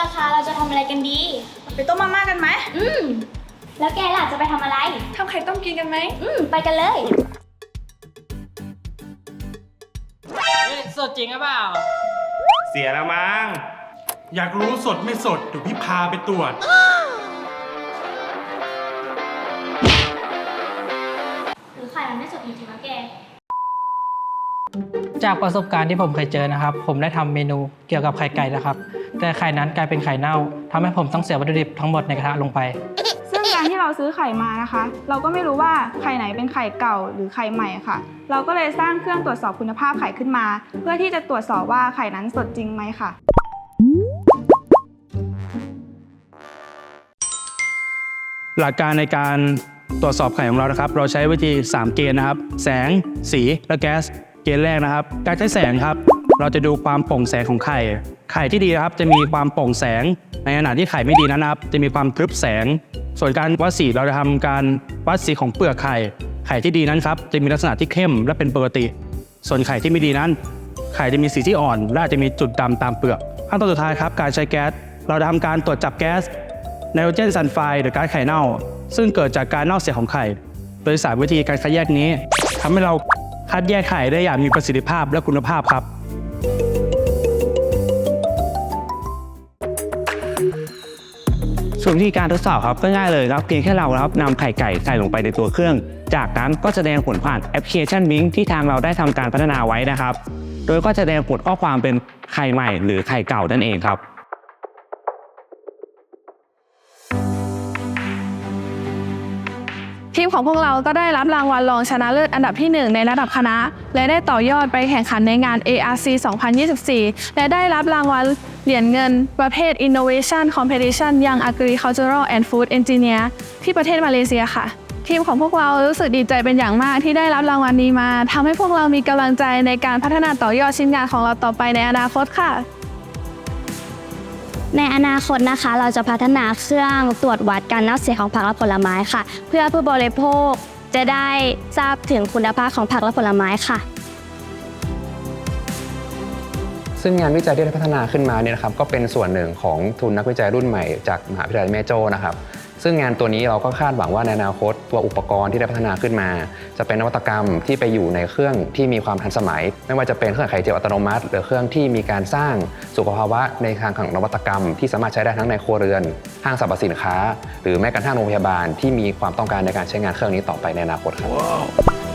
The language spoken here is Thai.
ล่ะคะ เราจะทำอะไรกันดี ไปต้มมาม่ากันไหมอืม แล้วแกล่ะจะไปทำอะไร ทำไข่ต้มกินกันไหม อืม ไปกันเลย เฮ้ยสดจริงหรือเปล่า เสียแล้วมั้ง อยากรู้สดไม่สดเดี๋ยวพี่พาไปตรวจ หรือไข่มันไม่สดจริงๆนะแก จากประสบการณ์ที่ผมเคยเจอนะครับ ผมได้ทำเมนูเกี่ยวกับไข่ไก่นะครับ แต่ไข่นั้นกลายเป็นไข่เน่าทำให้ผมต้องเสียวัตถุดิบทั้งหมดในกระทะลงไป ซึ่งการที่เราซื้อไข่มานะคะ เราก็ไม่รู้ว่าไข่ไหนเป็นไข่เก่าหรือไข่ใหม่ค่ะ เราก็เลยสร้างเครื่องตรวจสอบคุณภาพไข่ขึ้นมา เพื่อที่จะตรวจสอบว่าไข่นั้นสดจริงไหมค่ะหลักการในการตรวจสอบไข่ของเรานะครับ เราใช้วิธี 3 เกณฑ์นะครับ แสง สี และแก๊ส เกณฑ์แรกนะครับ การใช้แสงครับ เราจะดูความโปร่งแสงของไข่ ไข่ที่ดีนะครับจะมีความโปร่งแสง ในขณะที่ไข่ไม่ดีนั้นนะครับ จะมีความทึบแสง ส่วนการวัดสีเราจะทำการวัดสีของเปลือกไข่ ไข่ที่ดีนั้นครับจะมีลักษณะที่เข้มและเป็นปกติ ส่วนไข่ที่ไม่ดีนั้น ไข่จะมีสีที่อ่อน และอาจจะมีจุดดำตามเปลือกขั้นตอนสุดท้ายครับการใช้แก๊ส เราจะทำการตรวจจับแก๊สไนโตรเจนซัลไฟด์หรือก๊าซไข่เน่า ซึ่งเกิดจากการเน่าเสียของไข่ โดยสามวิธีการคัดแยกนี้ทำให้เราคัดแยกไข่ได้อย่างมีประสิทธิภาพและคุณภาพครับ ส่วนวิธีการทดสอบครับก็ง่ายเลยครับเพียงแค่เราครับนำไข่ไก่ใส่ลงไปในตัวเครื่อง จากนั้นก็แสดงผลผ่านแอปพลิเคชันมิงที่ทางเราได้ทำการพัฒนาไว้นะครับ โดยก็จะแสดงผลข้อความเป็นไข่ใหม่หรือไข่เก่านั่นเองครับทีมของพวกเราก็ได้รับรางวัลรองชนะเลิศอันดับที่ 1 ในระดับคณะ และได้ต่อยอดไปแข่งขันในงาน ARC 2024 และได้รับรางวัล เหรียญเงิน ประเภท Innovation Competition Young Agricultural and Food Engineer ที่ประเทศมาเลเซียค่ะ ทีมของพวกเรารู้สึกดีใจเป็นอย่างมากที่ได้รับรางวัลนี้มาทำให้พวกเรามีกำลังใจในการพัฒนาต่อยอดชิ้นงานของเราต่อไปในอนาคตค่ะในอนาคตนะคะเราจะพัฒนาเครื่องตรวจวัดการเน่าเสียของผักและผลไม้ค่ะ เพื่อผู้บริโภคจะได้ทราบถึงคุณภาพของผักและผลไม้ค่ะ ซึ่งงานวิจัยที่ได้พัฒนาขึ้นมาเนี่ยนะครับก็เป็นส่วนหนึ่งของทุนนักวิจัยรุ่นใหม่จากมหาวิทยาลัยแม่โจ้นะครับซึ่งงานตัวนี้เราก็คาดหวังว่าในอนาคตตัวอุปกรณ์ที่ได้พัฒนาขึ้นมา จะเป็นนวัตกรรมที่ไปอยู่ในเครื่องที่มีความทันสมัย ไม่ว่าจะเป็นเครื่องไข่เจียวอัตโนมัติ หรือเครื่องที่มีการสร้างสุขภาวะในทางของนวัตกรรม ที่สามารถใช้ได้ทั้งในครัวเรือน ห้างสรรพสินค้า หรือแม้กระทั่งโรงพยาบาลที่มีความต้องการในการใช้งานเครื่องนี้ต่อไปในอนาคตครับ